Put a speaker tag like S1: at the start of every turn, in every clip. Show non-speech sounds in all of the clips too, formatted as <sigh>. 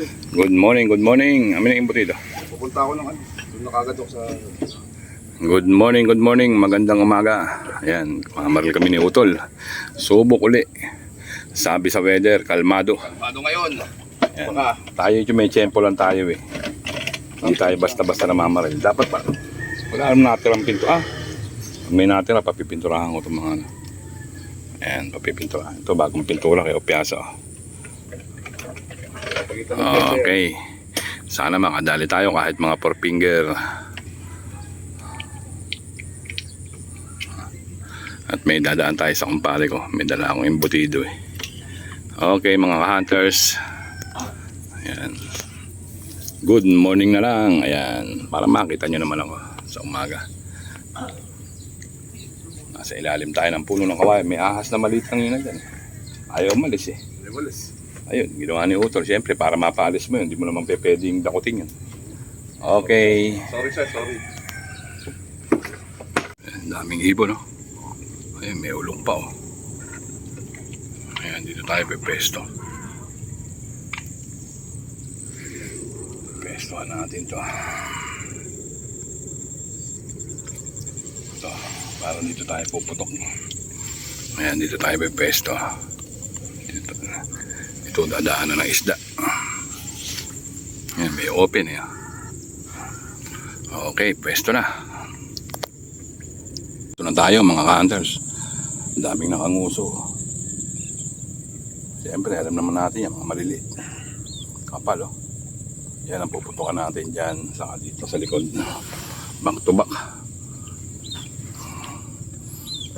S1: eh.
S2: Good morning, good morning. Amin ang imbutido.
S1: Pupunta ako ng ano. Doon nakagad ako sa...
S2: Good morning, good morning. Magandang umaga. Ayan, mamaral kami ni Utol. Subok uli. Sabi sa weather, kalmado.
S1: Kalmado ngayon.
S2: Ayan.
S1: Baka.
S2: Tayo yung may tiyempo lang tayo eh. Hindi tayo basta-basta na mamaral. Dapat pa. Wala naman natirang pinto. Ah, may natira, papipinturahan ko itong mga ano. Ayan, papipinturahan. Ito bagong pintura kay Opiasa. oh.
S1: Weather.
S2: Okay. Sana makadali tayo kahit mga four finger. At may dadaan tayo sa kumpare ko. May dala akong embutido eh. Okay mga hunters. Ayan. Good morning na lang. Ayan. Para makita nyo naman ako sa umaga. Nasa ilalim tayo ng puno ng kawayan. May ahas na maliit lang yun dyan. Ayaw malis eh.
S1: Leveles.
S2: Ayun, ginawa ni Utol. Siyempre, para mapaalis mo yun, hindi mo naman pe- pwedeng dakutin yun. Okay.
S1: Sorry sir, sorry.
S2: Ang daming ibon, no? Ayun, may ulong pa, oh. Ayan, dito tayo pepesto. Pestohan natin to. Ito, para dito tayo puputok. Ayan, dito tayo pepesto. Dito, ito dadaanan ng isda. Ayan, may open, eh. Okay, pwesto na. Ito na tayo mga ka-hunters. Daming nakanguso. Siyempre, alam naman natin yan, mga maliliit. Kapal, oh. Yan ang puputukan natin dyan, saka dito sa likod. Back to back.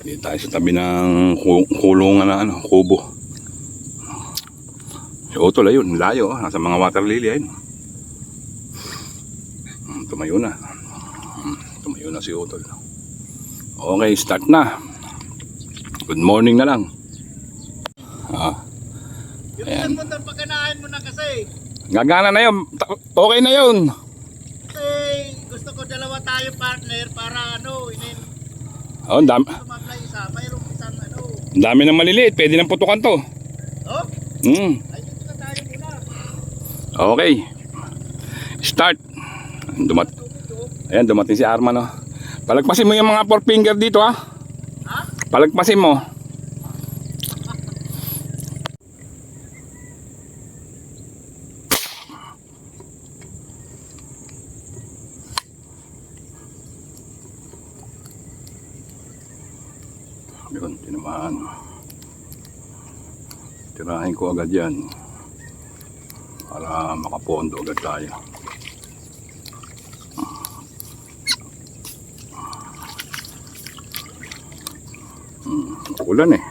S2: Dito tayo sa tabi ng ku- kulungan na ano, kubo. Si Otol, ayun, layo, nasa mga water lily, ayun. Hmm, Tumayo na. Hmm, Tumayo na si Otol. Okay, start na. Good morning na lang. Ah,
S3: mo doon pagkanahin mo na kasi.
S2: gagana na yun. Okay na yun.
S3: Kasi gusto ko dalawa tayo partner para ano, inin
S2: Oh, ang dami.
S3: Mayroong isang ano.
S2: ang dami ng maliliit. Pwede nang putukan to.
S3: Oh,
S2: Hmm.
S3: ay dito na tayo muna.
S2: Okay. Start. Dumat Ayan, dumating si Arman, oh. Palagpasin mo yung mga four finger dito, ha?
S3: Ha?
S2: Palagpasin mo. Yun, tinamaan. Tirahin ko agad yan para makapondo agad tayo. Hmm, ulan eh.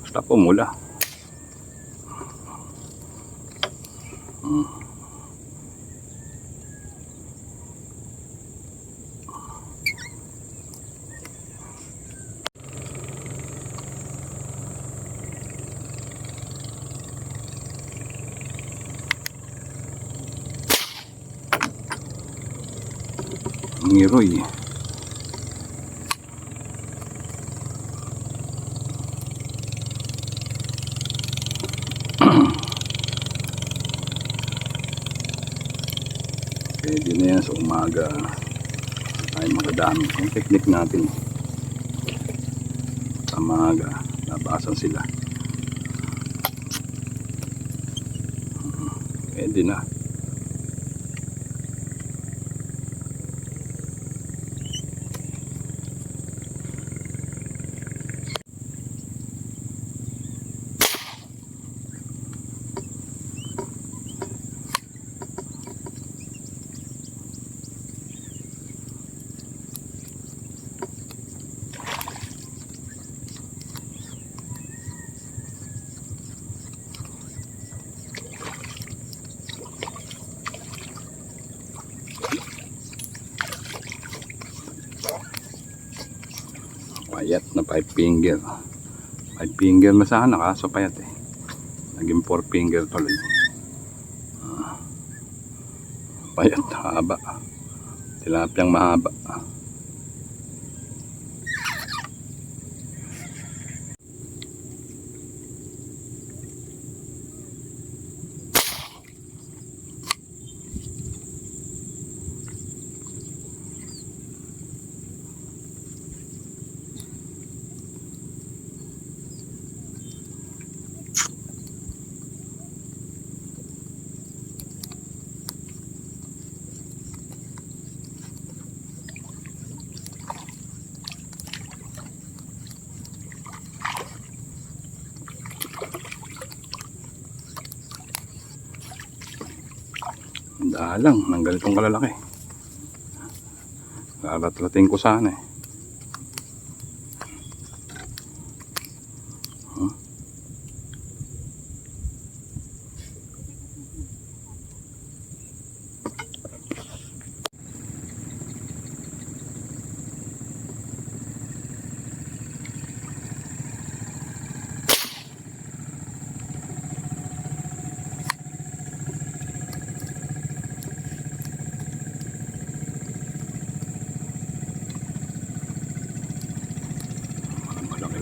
S2: Basta pumula. Hmm. Ngiroy. <clears throat> Pwede na yan sa umaga ay makadami. Yung technique natin sa umaga nabasan sila. <clears throat> Pwede na. Payat na five finger. Five finger na sana kaso payat eh. Naging four finger tuloy. Ah. Payat, haba. Tilapiyang mahaba. Dalang, ng ganitong kalalaki. Lalatlating ko sana eh.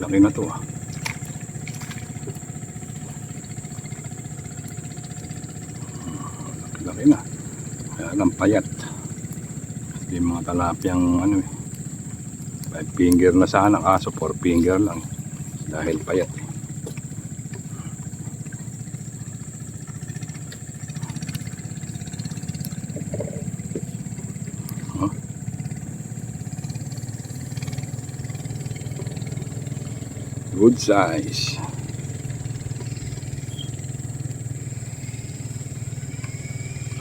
S2: Malaki-laki na to ah. Malaki-laki na. Kaya lang payat. Hindi mga talapyang ano eh. Five finger na sana kaso four finger lang. Dahil payat eh. Good size.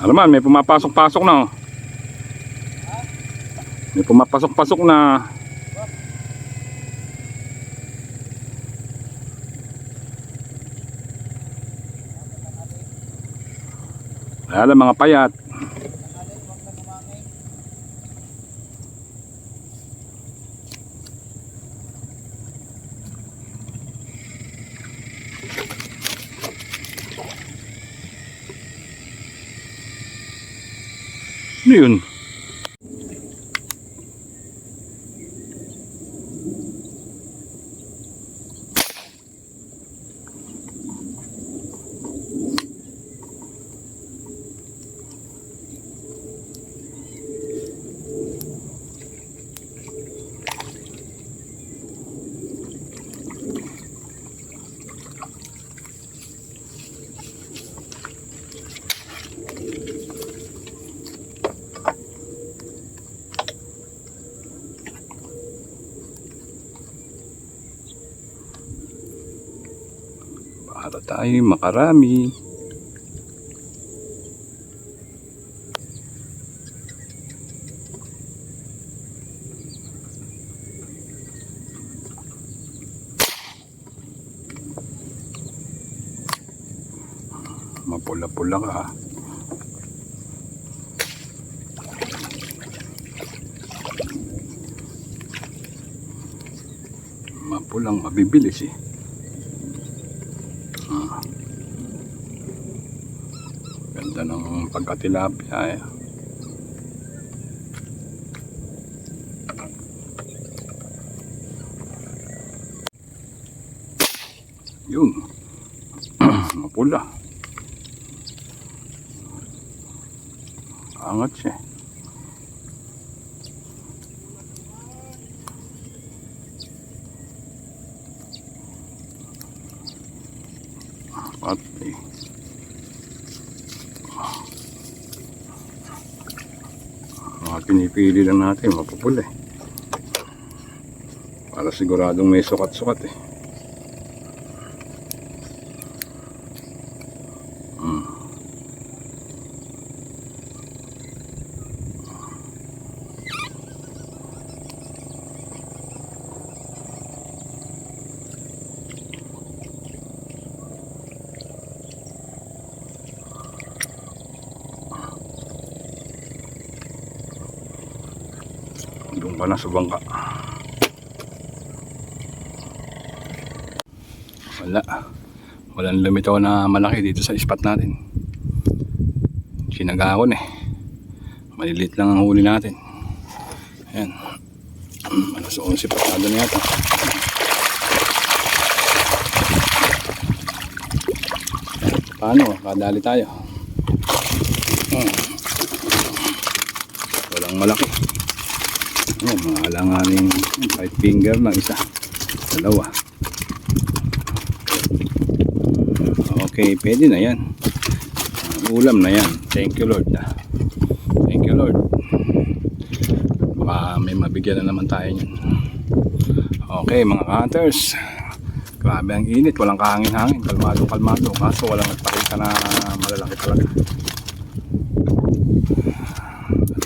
S2: Ano man, may pumapasok-pasok na oh. May pumapasok-pasok na. Ayan mga payat. Ano Para tayo makarami. Mapula-pula ka. ah. Mapulang mabibilis eh. Ganda ng pagkatilapia eh. Yun. <clears throat> Mapula. Angat siya. Pati. Mga pinipili lang natin, mapupula eh. Para siguradong may sukat-sukat eh. Hmm. Ka na sa bangka. Wala. Walang lumitaw na malaki dito sa spot natin. Sinagahon eh. Maliliit lang ang huli natin. Ayan. Alas 11 pasado na yata. Paano? Kadali tayo. Hmm. Walang malaki. Ayan, mga alanganing five finger na isa. Dalawa. Okay, pwede na yan. Ulam na yan. Thank you Lord. Thank you Lord. Baka may mabigyan na naman tayo niyan. Okay mga hunters. Grabe ang init. Walang kahangin-hangin. Kalmado, kalmado. Kaso walang nagpakita na malalaki talaga.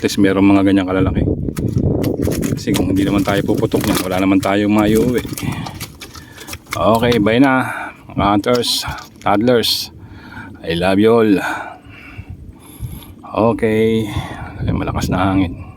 S2: at least meron mga ganyan kalalaki. Kasi kung hindi naman tayo puputok niyan, wala naman tayong maiuwi. Okay, bye na. Mga hunters, toddlers. I love you all. Okay. Ay, malakas na hangin.